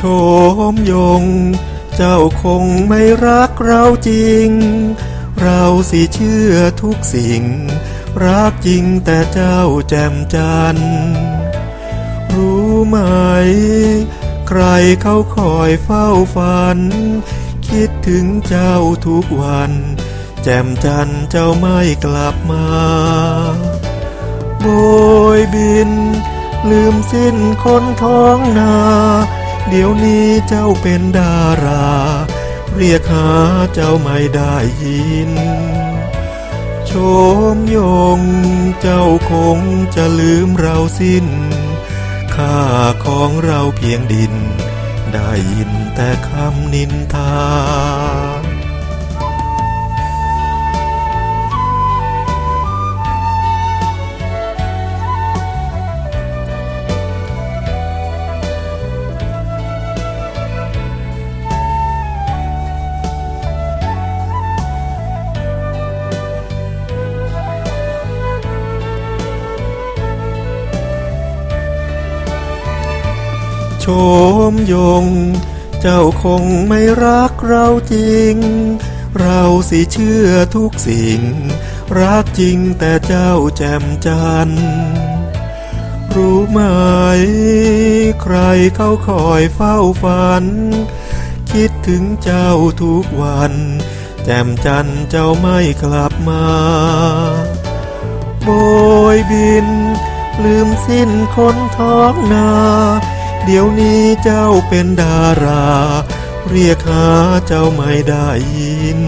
โชมยง เจ้าคงไม่รักเราจริง เราสิเชื่อทุกสิ่ง รักจริงแต่เจ้าแจ่มจันทร์รู้ไหม ใครเขาคอยเฝ้าฝัน คิดถึงเจ้าทุกวัน แจ่มจันทร์เจ้าไม่กลับมาโบยบินลืมสิ้นคนท้องนา เดี๋ยวนี้เจ้าเป็นดารา เรียกหาเจ้าไม่ได้ยิน โชมยงเจ้าคงจะลืมเราสิ้น ค่าของเราเพียงดิน ได้ยินแต่คำนินทา มยง เจ้าคงไม่รักเราจริง เราสิเชื่อทุกสิ่ง รักจริงแต่เจ้าแจ่มจันทร์รู้ไหม ใครเขาคอยเฝ้าฝัน คิดถึงเจ้าทุกวัน แจ่มจันทร์เจ้าไม่กลับมาโบยบินลืมสิ้นคนท้องนา เดี๋ยวนี้เจ้าเป็นดารา เรียกหาเจ้าไม่ได้ยิน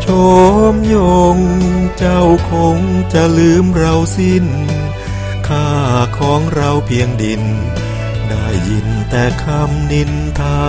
โชมยงเจ้าคงจะลืมเราสิ้น ค่าของเราเพียงดิน ได้ยินแต่คำนินทา